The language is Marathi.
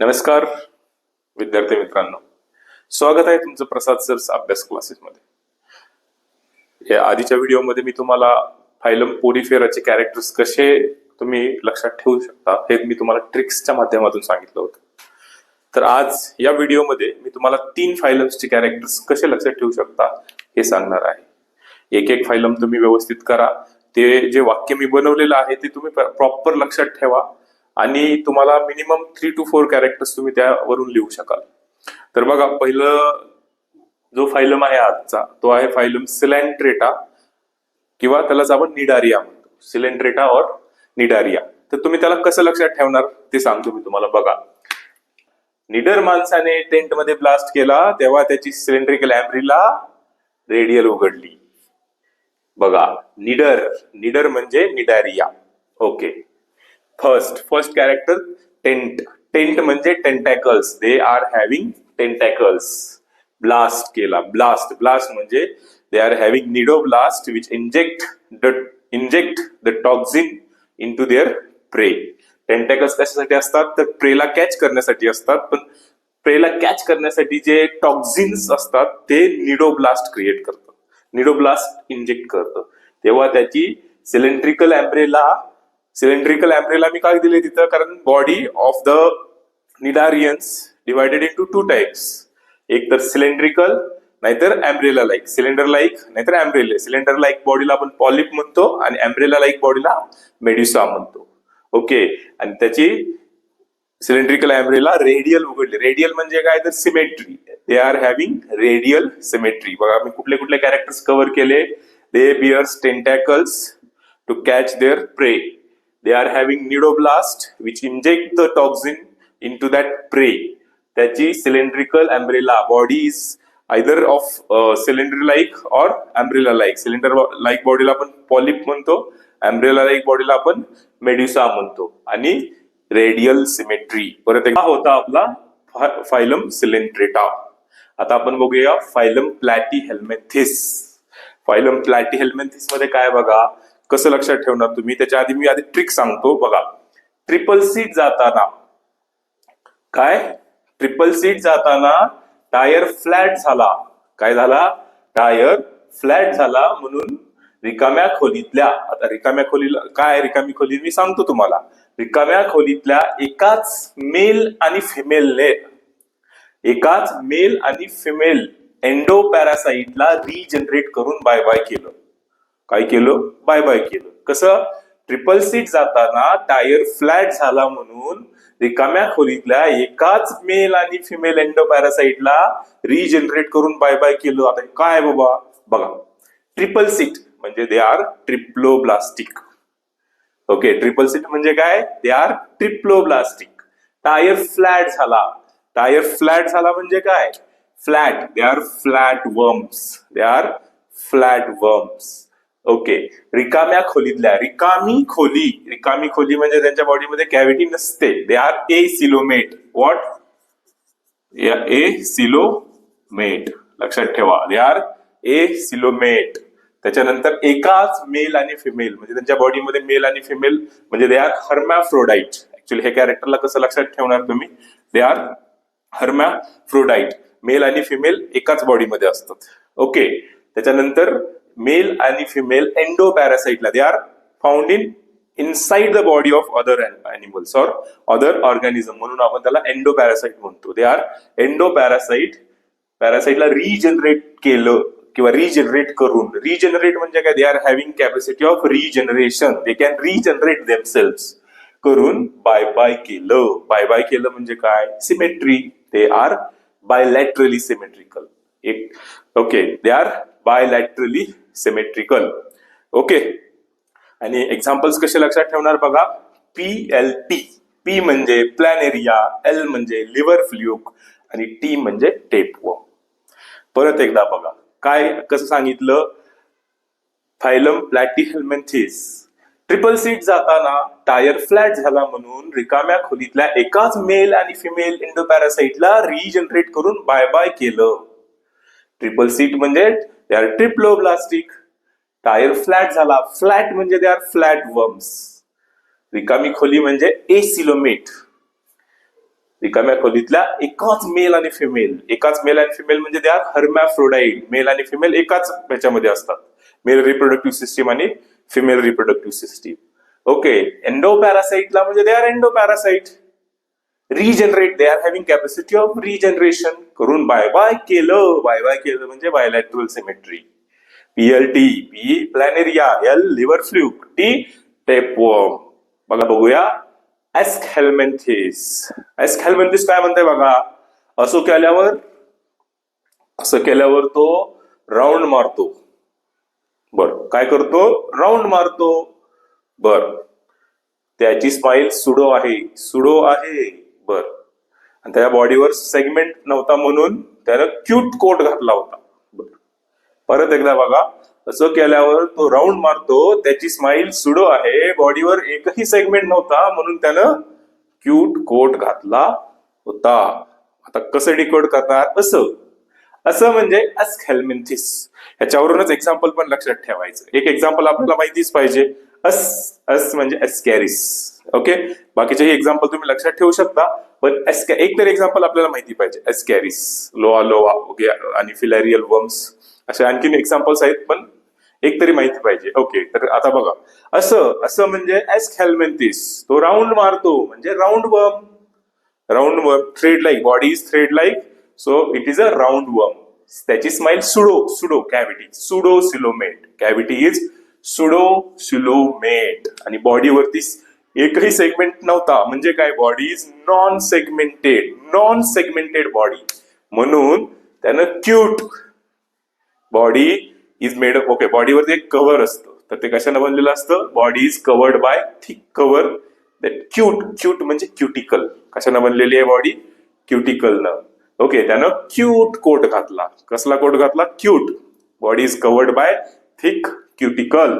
नमस्कार विद्यार्थी मित्रांनो. स्वागत आहे तुमचं प्रसाद सर्स अभ्यास क्लासेसमध्ये. या आधीच्या व्हिडिओमध्ये मी तुम्हाला फायलम पोरीफेराचे कॅरेक्टर्स कसे तुम्ही लक्षात ठेवू शकता हे मी तुम्हाला ट्रिक्सच्या माध्यमातून सांगितलं होतं. तर आज या व्हिडिओमध्ये मी तुम्हाला तीन फायलम्सचे कॅरेक्टर्स कसे लक्षात ठेवू शकता हे सांगणार आहे. एक एक फायलम तुम्ही व्यवस्थित करा. ते जे वाक्य मी बनवलेलं आहे ते तुम्ही प्रॉपर लक्षात ठेवा. आणि तुम्हाला minimum three two four characters तुम्ही त्यावरून लिहू शकाल. तर बघा पहिलं जो फायलम आहे आजचा तो आहे फायलम सिलेंट्रेटा किंवा त्यालाच आपण निडारिया म्हणतो. सिलेंट्रेटा और निडारिया तर तुम्ही त्याला कसं लक्षात ठेवणार ते सांगतो मी तुम्हाला. बघा निडर माणसाने टेंटमध्ये ब्लास्ट केला तेव्हा त्याची सिलेंड्रिकल एम्ब्रीला रेडियल उघडली. बघा निडर निडर म्हणजे Cnidaria. Okay first first character tent tent म्हणजे tentacles they are having tentacles blast केला. ब्लास्ट ब्लास्ट म्हणजे they are having cnidoblast which inject the inject the toxin into their prey tentacles कशासाठी असतात? तर प्रेला कॅच करण्यासाठी असतात. पण प्रेला कॅच करण्यासाठी जे टॉक्झिन्स असतात ते निडो ब्लास्ट क्रिएट करतं निडो ब्लास्ट इंजेक्ट करतं. तेव्हा त्याची सिलेंड्रिकल अँब्रेला सिलेंड्रिकल अँब्रेला मी काय दिले तिथं? कारण body of the cnidarians divided into two types एक तर सिलेंड्रिकल नाहीतर अँब्रेला लाईक सिलेंडर लाईक नाहीतर अँब्रेले सिलेंडर लाईक बॉडीला आपण पॉलिप म्हणतो आणि अँब्रेला लाईक बॉडीला मेडिसा म्हणतो. ओके आणि त्याची सिलेंड्रिकल अँब्रेला रेडियल उघडली. रेडियल म्हणजे काय? तर symmetry they are having radial symmetry बघा मी कुठले कुठले कॅरेक्टर्स कव्हर केले? They bears tentacles to catch their prey they are having nidoblast which inject the toxin into that prey. त्याची cylindrical umbrella body is either of cylinder like और अम्ब्रेला लाईक सिलेंडर लाईक बॉडीला आपण पॉलिप म्हणतो अम्ब्रेला लाईक बॉडीला आपण मेड्युसा म्हणतो. आणि रेडियल सिमेट्री परत एक हा होता आपला फायलम सिलेंट्रेटा आता आपण बघूया फायलम प्लॅटी हेल्मेथिस फायलम प्लॅटी हेल्मेथिसमध्ये काय बघा? कसं लक्षात ठेवणार तुम्ही? त्याच्या आधी मी आधी ट्रिक सांगतो. बघा ट्रिपल सीट जाताना काय? ट्रिपल सीट जाताना टायर फ्लॅट झाला. काय झाला? टायर फ्लॅट झाला म्हणून रिकाम्या खोलीतल्या आता रिकाम्या खोलीला काय रिकामी खोली? मी सांगतो तुम्हाला. रिकाम्या खोलीतल्या एकाच मेल आणि फिमेलने एकाच मेल आणि फिमेल एन्डो पॅरासाइटला रिजनरेट करून बाय बाय केलं. काय केलं? बाय बाय केलं. कसं? ट्रिपल सीट जाताना टायर फ्लॅट झाला म्हणून रिकाम्या खोलीतल्या एकाच मेल आणि फिमेल एन्डो पॅरासाइटला रिजनरेट करून बाय बाय केलं. आता काय बाबा? बघा. ट्रिपल सीट म्हणजे they are triploblastic okay triple seat म्हणजे काय? They are triploblastic tyre flat झाला. टायर फ्लॅट झाला म्हणजे काय? Flat they are worms they are flat worms okay रिकाम्या खोलीतल्या रिकामी खोली. रिकामी खोली म्हणजे त्यांच्या बॉडीमध्ये कॅव्हिटी नसते. They are acoelomate what acoelomate लक्षात ठेवा. दे आर ए सिलोमेट त्याच्यानंतर एकाच मेल आणि फिमेल म्हणजे त्यांच्या बॉडीमध्ये मेल आणि फिमेल म्हणजे दे आर हर्मॅफ्रोडाईट ऍक्च्युली हे कॅरेक्टरला कसं लक्षात ठेवणार तुम्ही? दे आर हर्मॅफ्रोडाईट मेल आणि फिमेल एकाच बॉडीमध्ये असतात. ओके त्याच्यानंतर मेल आणि फिमेल एन्डो पॅरासाइटला they are found in inside the body of other animals or other organism म्हणून आपण त्याला एन्डो पॅरासाइट म्हणतो. दे आर एन्डो पॅरासाइट पॅरासाइटला रिजनरेट केलं किंवा रिजनरेट करून. रिजनरेट म्हणजे काय? They are having capacity of regeneration they can regenerate themselves करून बाय बाय केलं. बाय बाय केलं म्हणजे काय? Symmetry they are bilaterally symmetrical एक okay they are bilaterally symmetrical okay आणि एक्झाम्पल्स कसे लक्षात ठेवणार बघा? पी एल टी पी म्हणजे प्लॅनेरिया एल म्हणजे लिव्हर फ्ल्यूक आणि टी म्हणजे टेपवर्म परत एकदा बघा. काय कसं सांगितलं? फायलम प्लॅटिहेल्मेंथिस ट्रिपल सीट जाताना टायर फ्लॅट झाला म्हणून रिकाम्या खोलीतल्या एकाच मेल आणि फिमेल इंडोपॅरासाइटला रिजनरेट करून बाय बाय केलं. ट्रिपल सीट म्हणजे they are triploblastic tyre flat झाला. फ्लॅट म्हणजे दे आर फ्लॅट वर्म्स रिकामी खोली म्हणजे ए सिलोमेट रिकाम्या खोलीतल्या एकाच मेल आणि फिमेल एकाच मेल आणि फिमेल म्हणजे दे आर हर्मॅफ्रोडाईड मेल आणि फिमेल एकाच ह्याच्यामध्ये असतात. मेल रिप्रोडक्टिव्ह सिस्टीम आणि female reproductive system okay endo पॅरासाइटला म्हणजे they are endoparasite regenerate they are having capacity of regeneration करून बाय बाय केलं. बाय बाय केलं म्हणजे bilateral symmetry PLT P planaria L liver fluke T tapeworm बघा बघूया. एस्कॅल्मेंथिस एस्कॅल्मेंथिस काय म्हणते बघा? असं केल्यावर असं केल्यावर तो राऊंड मारतो. बर काय करतो? राऊंड मारतो. बर. त्याची स्माईल सुडो आहे. सुडो आहे. बर. आणि त्या बॉडीवर सेगमेंट नव्हता म्हणून त्यानं क्यूट कोट घातला होता. बर. परत एकदा बघा असं केल्यावर तो राऊंड मारतो त्याची स्माइल सुडो आहे बॉडीवर एकही सेगमेंट नव्हता म्हणून त्यानं क्यूट कोट घातला होता. आता कसं डिकोड करणार? असं. असं म्हणजे अस्खेल्मिंथिस याच्यावरूनच एक्झाम्पल पण लक्षात ठेवायचं. एक एक्झाम्पल आपल्याला माहितीच पाहिजे. अस अस म्हणजे एस्कॅरिस ओके बाकीचेही एक्झाम्पल तुम्ही लक्षात ठेवू शकता. पण एस्कॅ एक तरी एक्झाम्पल आपल्याला माहिती पाहिजे. एस्कॅरिस लोआ लोआ ओके आणि फिलॅरियल वर्म्स असे आणखीन एक्झाम्पल्स आहेत पण एक तरी माहिती पाहिजे. ओके तर आता बघा. असं असं म्हणजे एस्कॅल्मेंथिस तो राऊंड मारतो म्हणजे round worm round worm thread like body is thread like so it is a round worm त्याची smile pseudo pseudo cavity pseudocoelomate cavity is pseudocoelomate आणि बॉडीवरती एकही सेगमेंट नव्हता. म्हणजे काय? Body is non segmented non segmented body म्हणून त्यानं cute body is made up okay बॉडीवरती एक कव्हर असतं. तर ते कशानं बनलेलं असतं? Body is covered by thick cover that cute cute म्हणजे क्युटिकल कशानं बनलेली आहे बॉडी क्युटिकलनं ओके त्यानं क्यूट कोट घातला. कसला कोट घातला? Cute body is covered by thick cuticle